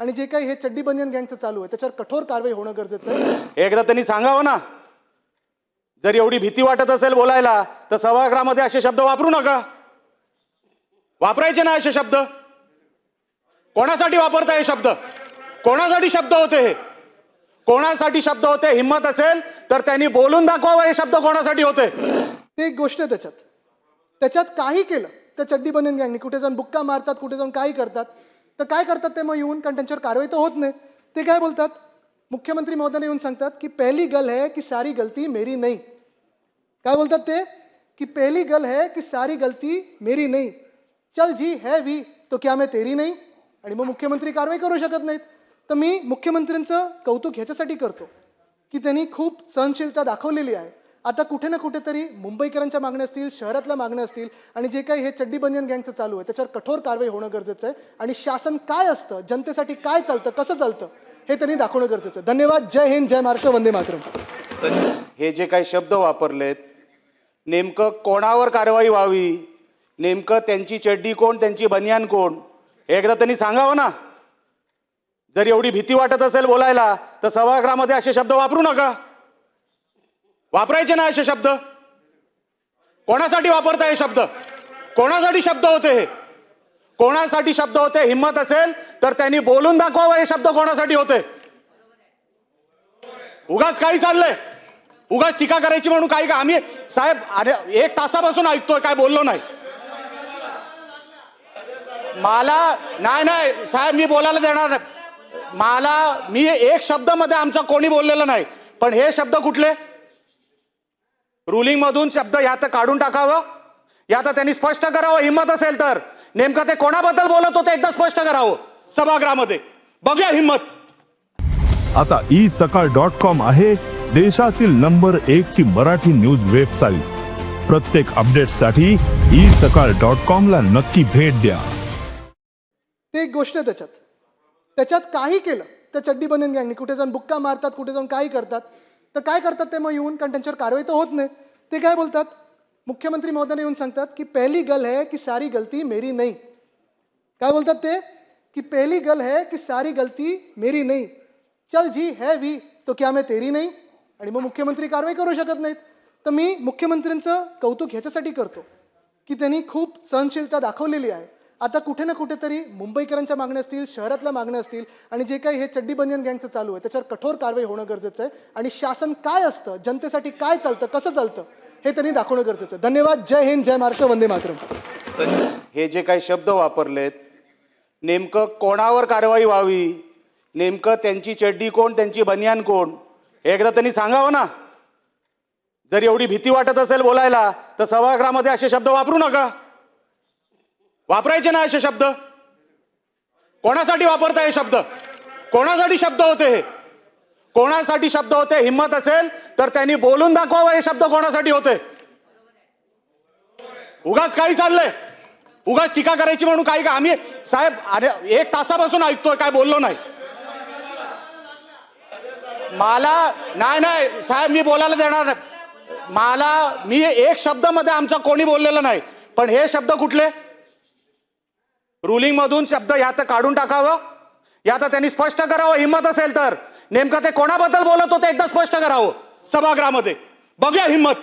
आणि जे काही हे चड्डी बनियन गँगचं चालू आहे त्याच्यावर कठोर कारवाई होणं गरजेचं आहे. एकदा त्यांनी सांगावं ना. जर एवढी भीती वाटत असेल बोलायला तर सभागृहामध्ये असे शब्द वापरू नका. वापरायचे ना असे शब्द. कोणासाठी वापरताय हे शब्द? कोणासाठी शब्द होते हे? कोणासाठी शब्द होते? हिंमत असेल तर त्यांनी बोलून दाखवावं हे शब्द कोणासाठी होते? ते एक गोष्ट आहे त्याच्यात. त्याच्यात काही केलं त्या चड्डी बनियन गँगनी. कुठे जाऊन बुक्का मारतात कुठे जाऊन काही करतात. तर काय करतात ते? मग येऊन कारण त्यांच्यावर कारवाई तर होत नाही. ते काय बोलतात? मुख्यमंत्री महोदयाने येऊन सांगतात की पहिली गल है की सारी गलती मेरी नाही. काय बोलतात ते? की पहली गल है की सारी गलती मेरी नाही. चल जी है वी तो क्या मैं तेरी नाही? आणि मग मुख्यमंत्री कारवाई करू शकत नाहीत. तर मी मुख्यमंत्र्यांचं कौतुक ह्याच्यासाठी करतो की त्यांनी खूप सहनशीलता दाखवलेली आहे. आता कुठे ना कुठेतरी मुंबईकरांच्या मागण्या असतील शहरातल्या मागण्या असतील आणि जे काही हे चड्डी बनियन गँगचं चालू आहे त्याच्यावर कठोर कारवाई होणं गरजेचं आहे. आणि शासन काय असतं जनतेसाठी काय चालतं कसं चालतं हे त्यांनी दाखवणं गरजेचं आहे. धन्यवाद. जय हिंद जय महाराष्ट्र वंदे मातरम. हे जे काही शब्द वापरलेत नेमकं कोणावर कारवाई व्हावी? नेमकं त्यांची चड्डी कोण त्यांची बनियान कोण? हे एकदा त्यांनी सांगावं ना? जर एवढी भीती वाटत असेल बोलायला तर सभागृहामध्ये असे शब्द वापरू नका. वापरायचे ना असे शब्द? कोणासाठी वापरताय हे शब्द? कोणासाठी शब्द होते हे? कोणासाठी शब्द होते? हिंमत असेल तर त्यांनी बोलून दाखवावं हे शब्द कोणासाठी होते? उगाच काही चाललंय. उगाच टीका करायची म्हणून काही का आम्ही साहेब अरे एक तासापासून ऐकतोय काय बोललो नाही. मला नाही नाही साहेब मी बोलायला देणार नाही. मला मी एक शब्दमध्ये आमचा कोणी बोललेला नाही. पण हे शब्द कुठले? रुलिंग मधून शब्द ह्यात काढून टाकावं. या तर त्यांनी स्पष्ट करावं. हिंमत असेल तर. नेमकं ते कोणाबद्दल बोलत होते एकदा स्पष्ट करावं. सभागृहामध्ये. बघूया हिंमत. आता ई सकाळ डॉट कॉम आहे देशातील नंबर एक ची मराठी न्यूज वेबसाईट प्रत्येक अपडेटसाठी ई सकाळ डॉट कॉम ला नक्की भेट द्या. ते एक गोष्ट आहे त्याच्यात. त्याच्यात काही केलं. त्या चड्डी बनियन गँगनी. कुठे जाऊन बुक्का मारतात कुठे जाऊन काही करतात. तर काय करतात ते? मग येऊन कारण त्यांच्यावर कारवाई तर होत नाही. ते काय बोलतात? मुख्यमंत्री महोदयाने येऊन सांगतात की पहली गल है की सारी गलती मेरी नाही. काय बोलतात ते? की पहली गल है की सारी गलती मेरी नाही. चल जी है वी तो क्या मैं तेरी नाही? आणि मग मुख्यमंत्री कारवाई करू शकत नाहीत. तर मी मुख्यमंत्र्यांचं कौतुक ह्याच्यासाठी करतो की त्यांनी खूप सहनशीलता दाखवलेली आहे. आता कुठे ना कुठेतरी मुंबईकरांच्या मागण्या असतील शहरातल्या मागण्या असतील आणि जे काही हे चड्डी बनियन गँगचं चालू आहे त्याच्यावर कठोर कारवाई होणं गरजेचं आहे. आणि शासन काय असतं जनतेसाठी काय चालतं कसं चालतं हे त्यांनी दाखवणं गरजेचं आहे. धन्यवाद जय हिंद जय महाराष्ट्र वंदे मातरम. हे जे काही शब्द वापरलेत नेमकं कोणावर कारवाई व्हावी नेमकं त्यांची चड्डी कोण त्यांची बनियान कोण हे एकदा त्यांनी सांगावं ना? जर एवढी भीती वाटत असेल बोलायला तर सभागृहामध्ये असे शब्द वापरू नका. वापरायचे ना असे शब्द? कोणासाठी वापरता हे शब्द? कोणासाठी शब्द होते हे? कोणासाठी शब्द होते? हिंमत असेल तर त्यांनी बोलून दाखवावं हे शब्द कोणासाठी होते? उगाच काही चाललंय. उगाच टीका करायची म्हणून काही का आम्ही साहेब अरे एक तासापासून ऐकतोय काय बोललो नाही. मला नाही नाही साहेब मी बोलायला देणार नाही. मला मी एक शब्दमध्ये आमचा कोणी बोललेलं नाही. पण हे शब्द कुठले? रुलिंगमधून शब्द ह्या तर काढून टाकावं. या तर त्यांनी स्पष्ट करावं. हिंमत असेल तर. नेमकं ते कोणाबद्दल बोलत होते एकदा स्पष्ट करावं. सभागृहामध्ये. बघूया हिंमत.